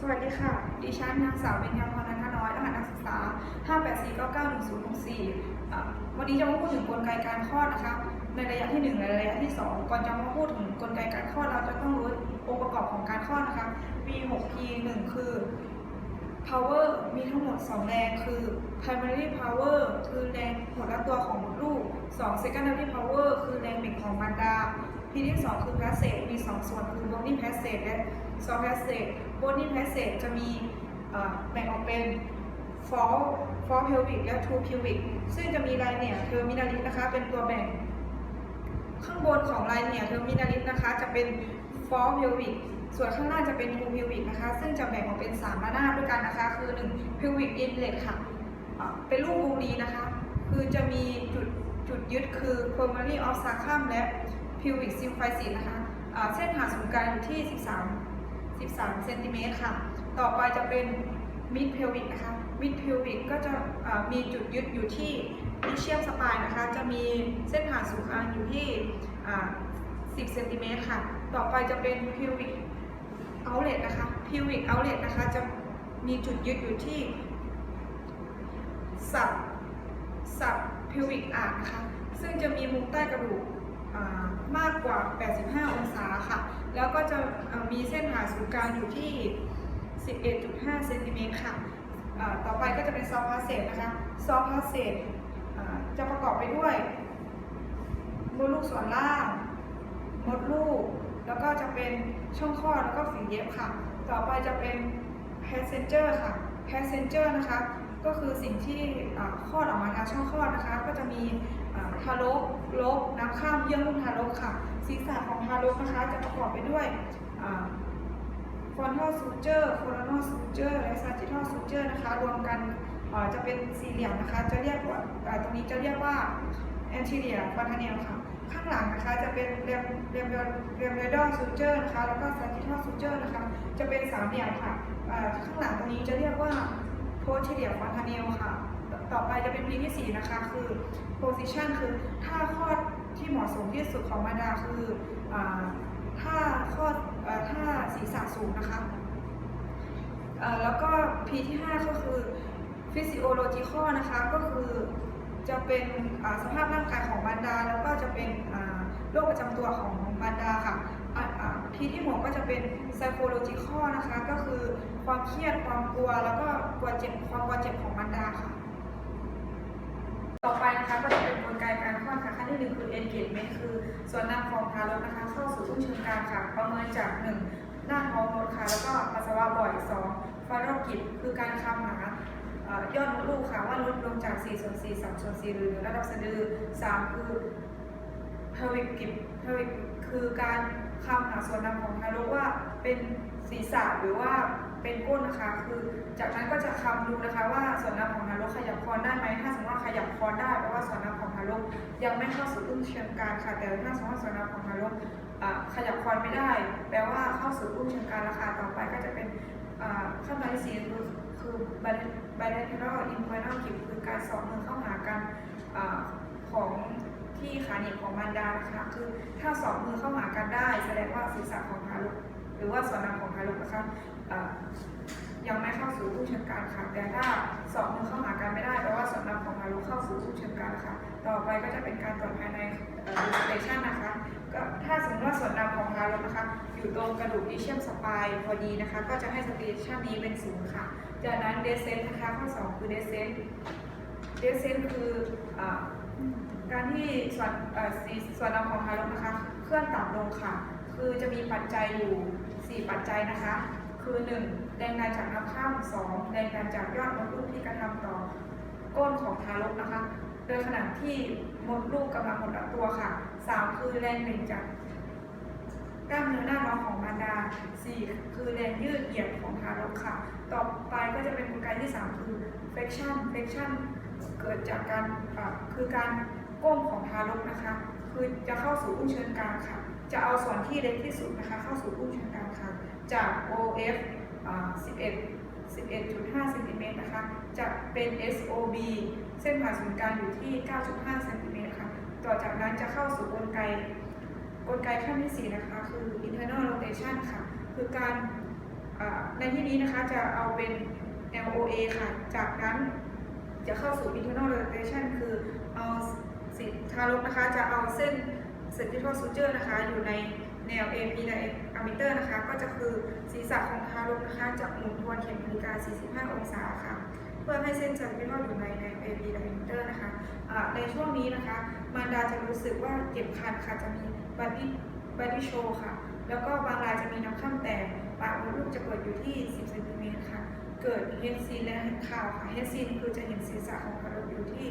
สวัสดีค่ะ ดิฉันนางสาวเบญญาพรนันทน้อย รหัสนักศึกษา 584991064อ่วันนี้จะมาพูดถึงกลไกการคลอดนะคะ ในระยะที่ 1 และระยะที่ 2 ก่อนจะมาพูดถึงกลไกการคลอดเราจะต้องรู้องค์ประกอบของการคลอดนะคะ มี 6 P 1 คือ power มีทั้งหมด 2 แรงคือ primary power คือแรงหดและตัวของมดลูก 2 secondary power คือแรงเบ่งของมารดา P ที่ 2 คือ passage มี 2 ส่วนคือ body passage และ soft passage body passage จะมีแบ่งออกเป็น fall fall pelvic และ true pelvic ซึ่งจะมี linear terminalis นะคะ เป็นตัวแบ่ง ข้างบนของ linear terminalis นะคะ จะเป็น fall pelvic ส่วนข้างล่างจะเป็น true pelvic นะคะ ซึ่งจะแบ่งออกเป็น3ระนาบด้วยกันนะคะ คือ 1 pelvic inlet ค่ะอ่าเป็นรูปวงรีนะคะ คือจะมีจุดจุดยึดคือ primary of sacrum และ pelvic symphysis นะคะเส้นผ่าศูนย์กลางอยู่ที่ 13 13เซนติเมตรค่ะ ต่อไปจะเป็น mid pelvic นะคะ mid pelvic ก็จะมีจุดยึดอยู่ที่ ischium spine นะคะ จะมีเส้นผ่าศูนย์กลางอยู่ที่ 10เซนติเมตรค่ะ ต่อไปจะเป็น pelvic outlet นะคะ pelvic outlet นะคะ จะมีจุดยึดอยู่ที่สับสับ pelvic arch นะคะ ซึ่งจะมีมุมใต้กระดูก มากกว่า 85 องศาค่ะ แล้วก็จะมีเส้นผ่าศูนย์กลางอยู่ที่ 11.5 เซนติเมตรค่ะ ต่อไปก็จะเป็นซอฟต์พาสเซจนะคะ ซอฟต์พาสเซจจะประกอบไปด้วยมดลูกส่วนล่าง มดลูก แล้วก็จะเป็นช่องคลอด แล้วก็ฝีเย็บค่ะ ต่อไปจะเป็น passenger ค่ะ passenger นะคะ ก็คือสิ่งที่คลอดออกมาทางช่องคลอดนะคะ ก็จะมี ทารกลกน้ำข้ามเยื่อหุ้มทารกค่ะ ศีรษะของทารกนะคะจะประกอบไปด้วยฟอนทัลซูเจอร์โคโรนอลซูเจอร์และซาจิทัลซูเจอร์นะคะ รวมกันจะเป็นสี่เหลี่ยมนะคะ จะเรียกว่าตรงนี้จะเรียกว่า anterior fontanel ค่ะ ข้างหลังนะคะจะเป็นเรียมเรียมเรียมเรดอลซูเจอร์นะคะ แล้วก็ซาจิทัลซูเจอร์นะคะ จะเป็นสามเหลี่ยมค่ะข้างหลังตรงนี้จะเรียกว่า posterior fontanel ค่ะ ต่อไปจะเป็น P ที่สี่นะคะ คือ position คือท่าคลอดที่เหมาะสมที่สุดของมาดาคืออท่าคลอดอท่าศีรษะสูงนะคะ แล้วก็ P ที่ 5 ก็คือ physiological นะคะ ก็คือจะเป็นสภาพร่างกายของมารดา แล้วก็จะเป็นโรคประจำตัวของมารดาค่ะอ่าอ่า P ที่6ก็จะเป็น psychological นะคะ ก็คือความเครียดความกลัว แล้วก็กลัวเจ็บความกลัวเจ็บของมารดาค่ะ นะคะก็จะเป็นกลไกการคลอดค่ะขั้นที่หนึ่งคือ engagement คือส่วนนำของทารกนะคะ เข้าสู่อุ้งเชิงกรานค่ะ ประเมินจากหนึ่งหน้าท้องมดค่ะ แล้วก็ปัสสาวะบ่อยสองฟารกิจคือการคำหาอยอดมดลูกค่ะว่าลดลงจาก4ส่วน4 3ส่วน4หรือระดับสะดือ3คือ pelvic กิจ pelvic คือการคำหาส่วนนำของทารกว่าเป็นศีรษะหรือว่า เป็นก้นนะคะ คือจากนั้นก็จะคำดูนะคะ ว่าส่วนนำของทารกขยับคอได้ไหมถ้าสมมติว่าขยับคอได้แปลว่าส่วนนำของทารกยังไม่เข้าสู่อุ้งเชิงกรานค่ะ แต่ถ้าสมมติว่าส่วนนำของทารกขยับคอไม่ได้ แปลว่าเข้าสู่อุ้งเชิงกรานแล้วค่ะต่อไปก็จะเป็นขั้นตอนที่สี่คือคือ bilateral internal grip คือการสอดมือเข้าหากันอของที่ขาหนีบของมารดานะคะคือถ้าสองมือเข้าหากันได้ แสดงว่าศีรษะของทารกหรือว่าส่วนนำของทารกนะคะ ยังไม่เข้าสู่ผู้เชิงกานค่ะ แต่ถ้าสองมือเข้าหากันไม่ได้แปลว่าสำนักของทารกเข้าสู่ผู้เชิงกานค่ะ ต่อไปก็จะเป็นการตรวจภายในสเตชันนะคะ ก็ถ้าสมมติว่าส่วนนำของทารกนะคะ อยู่ตรงกระดูกอิเชียมสปายพอดีนะคะ ก็จะให้สเตชันนี้เป็นศูนย์ค่ะ จากนั้นเดซเซนนะคะข้อสองคือเดซเซนเดซเซนคือการที่ส่วนส่วนนำของทารกนะคะ เคลื่อนต่ำลงค่ะ คือจะมีปัจจัยอยู่ 4 ปัจจัยนะคะ คือ 1. แรงดันจากน้ำข้าม 2. แรงดันจากยอดมดลูกที่กระทำต่อก้นของทารกนะคะ โดยขณะที่มดลูกกำลังหดตัวค่ะ 3. คือแรงหนึ่งจากกล้ามเนื้อหน้าท้องของมารดา 4. คือแรงยืดเหยียดของทารกค่ะ ต่อไปก็จะเป็นกลไกที่ 3 คือ flexion flexion เกิดจากการคือการก้มของทารกนะคะ คือจะเข้าสู่อุ้งเชิงกรานค่ะ จะเอาส่วนที่เล็กที่สุดนะคะเข้าสู่อุ้งเชิงกรานค่ะจาก OF 11 11.5เซนติเมตรนะคะจะเป็น SOB เส้นผ่าศูนย์กลางอยู่ที่ 9.5เซนติเมตรค่ะต่อจากนั้นจะเข้าสู่กลไกกลไกขั้นที่ 4 นะคะ คือ internal rotation ค่ะ คือการในที่นี้นะคะจะเอาเป็น LOA ค่ะ จากนั้นจะเข้าสู่ internal rotation คือเอาสิทารกนะคะจะเอาเส้น cervical suture นะคะ อยู่ในแนว AP diameter นะคะ ก็จะคือศีรษะของทารกนะคะจะหมุนทวนเข็มนาฬิกา 45 องศาค่ะ เพื่อให้เส้น cervical อยู่ในแนว AP diameter นะคะอ่าในช่วงนี้นะคะ มารดาจะรู้สึกว่าเจ็บคันค่ะ จะมี body body show ค่ะ แล้วก็บางรายจะมีน้ำข้ามแตก ปากมดลูกจะเปิดอยู่ที่ 10เซนติเมตรค่ะ เกิดเฮดซีนและข่าวค่ะ เฮดซีนคือจะเห็นศีรษะของทารก อยู่ที่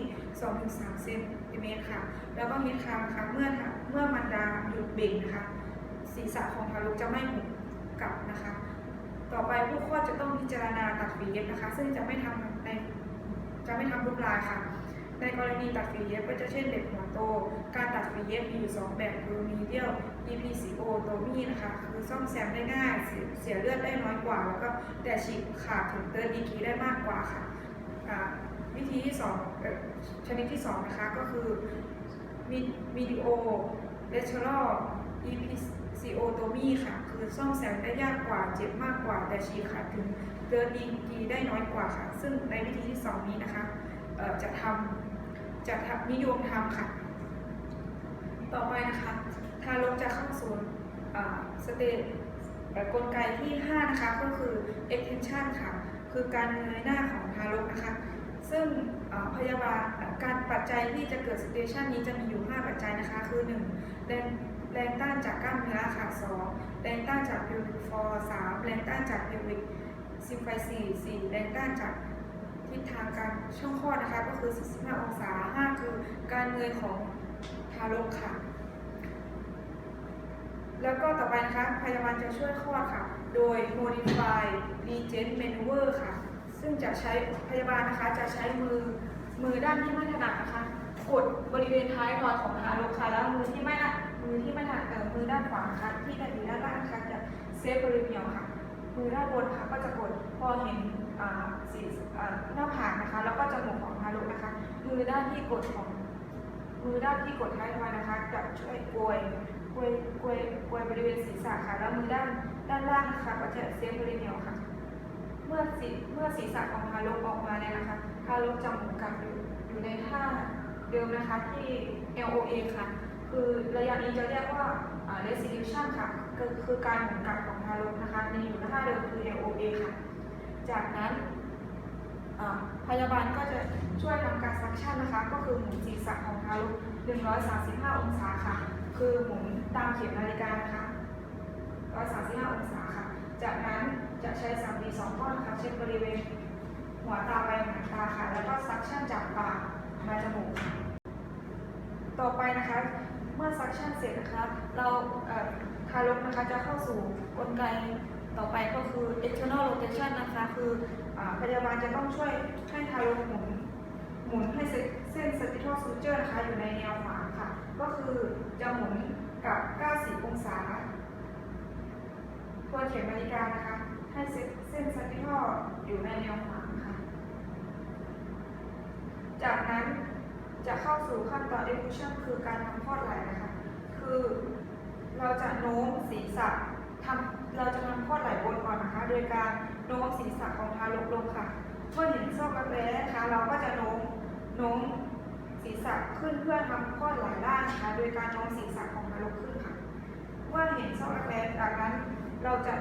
2-3 เซนติเมตรค่ะ แล้วก็เฮดคาวนะคะเมื่อเมื่อมารดาหยุดเบ่งนะคะ ศีรษะของทารกจะไม่หมุนกลับนะคะ ต่อไปผู้คลอดจะต้องพิจารณาตัดฝีเย็บนะคะ ซึ่งจะไม่ทำในจะไม่ทำทุกรายค่ะในกรณีตัดฝีเย็บก็จะเช่นเด็กหัวโต การตัดฝีเย็บมีอยู่สองแบบคือมีเดียว EPCO ตัวมีนะคะ คือซ่อมแซมได้ง่าย เสียเลือดได้น้อยกว่า แล้วก็แต่ฉีกขาดถึงเติร์ดีกีได้มากกว่าค่ะ วิธีที่สองชนิดที่สองนะคะก็คือวิดีโอเลเชอรัล EPCO ตัวมีค่ะ คือซ่อมแซมได้ยากกว่า เจ็บมากกว่า แต่ฉีกขาดถึงเติร์ดดีกรีได้น้อยกว่าค่ะ ซึ่งในวิธีที่สองนี้นะคะจะทำจะทำนิยมทำค่ะ ต่อไปนะคะทารกจะเข้าสู่สเตจกลไกที่ 5 นะคะ ก็คือ extension ค่ะ คือการเงยหน้าของทารกนะคะ ซึ่งพยาบาลการปัจจัยที่จะเกิด station นี้จะมีอยู่ 5 ปัจจัยนะคะ คือ 1. แรงแรงต้านจากกล้ามเนื้อค่ะ 2. แรงต้านจาก pelvic floor 3. แรงต้านจาก pelvic symphysis 4. แรงต้านจากทิศทางการช่องคลอดนะคะ ก็คือ 45 องศา 5 คือการเงยของทารกค่ะ แล้วก็ต่อไปนะคะ พยาบาลจะช่วยคลอดค่ะ โดย modify regent maneuver ค่ะ ซึ่งจะใช้พยาบาลนะคะ จะใช้มือมือด้านที่ไม่ถนัดนะคะกดบริเวณท้ายทอยของทารกค่ะแล้วมือที่ไม่ถนัดมือที่ไม่ถนัดเอ่อมือด้านขวานะคะที่ด้านอยู่ด้านล่างนะคะจะเซฟบริเวณเหนียวค่ะ มือด้านบนค่ะก็จะกดพอเห็นอ่าสีอ่าหน้าผากนะคะ แล้วก็จมูกของทารกนะคะ มือด้านที่กดของ มือด้านที่กดท้ายทอยนะคะจะช่วยกวยกวยกวยกวยบริเวณศีรษะค่ะแล้วมือด้านด้านล่างนะคะก็จะเซฟบริเวณเหนียวค่ะ เมื่อศีเมื่อศีรษะของทารกออกมาเนี่ยนะคะทารกจะหมุนกลับอยู่อยู่ในท่าเดิมนะคะที่ LOA ค่ะ คือระยะนี้จะเรียกว่า restitution ค่ะก็คือการหมุนกลับของทารกนะคะในอยู่ในท่าเดิมคือ LOA ค่ะ จากนั้นพยาบาลก็จะช่วยทำการซักชั่นนะคะ ก็คือหมุนศีรษะของทารก 135 องศาค่ะ คือหมุนตามเข็มนาฬิกานะคะ 135 องศาค่ะ จากนั้นจะใช้สามดีสองก้อนค่ะเช็ดบริเวณ หัวตาไปหางตาค่ะ แล้วก็ซักชั่นจากปากมาจมูกค่ะต่อไปนะคะ เมื่อซักชั่นเสร็จนะคะ เราทารกนะคะจะเข้าสู่กลไกต่อไปก็คือ external rotation นะคะ คืออพยาบาลจะต้องช่วยให้ทารกหมุนหมุนให้เส้นเส้น cervical suture นะคะอยู่ในแนวขวางค่ะ ก็คือจะหมุนกับ 90 องศา ทวนเข็มนาฬิกานะคะ ให้เส้นเส้น cervical อยู่ในแนวขวางค่ะ จากนั้นจะเข้าสู่ขั้นตอน diffusion คือการทำคลอดไหล่นะคะ คือเราจะโน้มศีรษะทำเราจะทำคลอดไหล่บนก่อนนะคะ โดยการโน้มศีรษะของทารกลงค่ะ เมื่อเห็นซอกรักแร้นะคะ เราก็จะโน้มโน้มศีรษะขึ้นเพื่อทำคลอดไหล่ล่างนะคะ โดยการโน้มศีรษะของทารกขึ้นค่ะ เมื่อเห็นซอกรักแร้จากนั้น เราจะ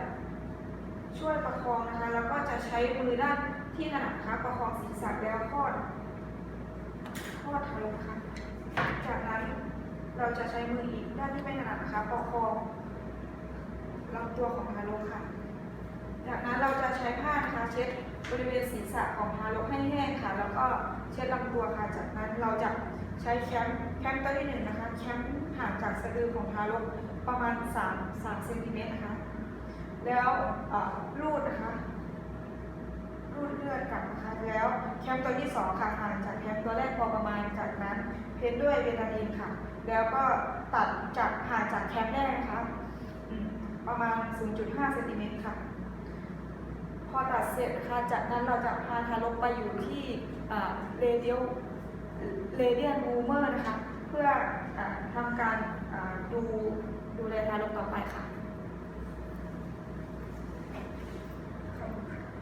ช่วยประคองนะคะแล้วก็จะใช้มือด้านที่ถนัดนะคะประคองศีรษะแล้วคลอดทอดทะลุค่ะจากนั้นเราจะใช้มืออีกด้านที่ไม่ถนัดนะคะประคองลำตัวของทารกค่ะ จากนั้นเราจะใช้ผ้านะคะเช็ดบริเวณศีรษะของทารกให้แห้งค่ะ แล้วก็เช็ดลำตัวค่ะ จากนั้นเราจะใช้แคมแคมตัวที่หนึ่งนะคะแคมห่างจากสะดือของทารกประมาณ3 3เซนติเมตรนะคะ แล้วรูดนะคะ รูดเลือดกลับนะคะแล้วแคมตัวที่สองค่ะห่างจากแคมตัวแรกพอประมาณจากนั้นเพ้นด้วยเบตาดีนค่ะ แล้วก็ตัดจากห่างจากแคมแรกนะคะประมาณ 0.5เซนติเมตรค่ะ พอตัดเสร็จนะคะจากนั้นเราจะพาทารกไปอยู่ที่เรเดียลเรเดียนมูเมอร์นะคะ เพื่ออทำการดูดูแลทารกต่อไปค่ะ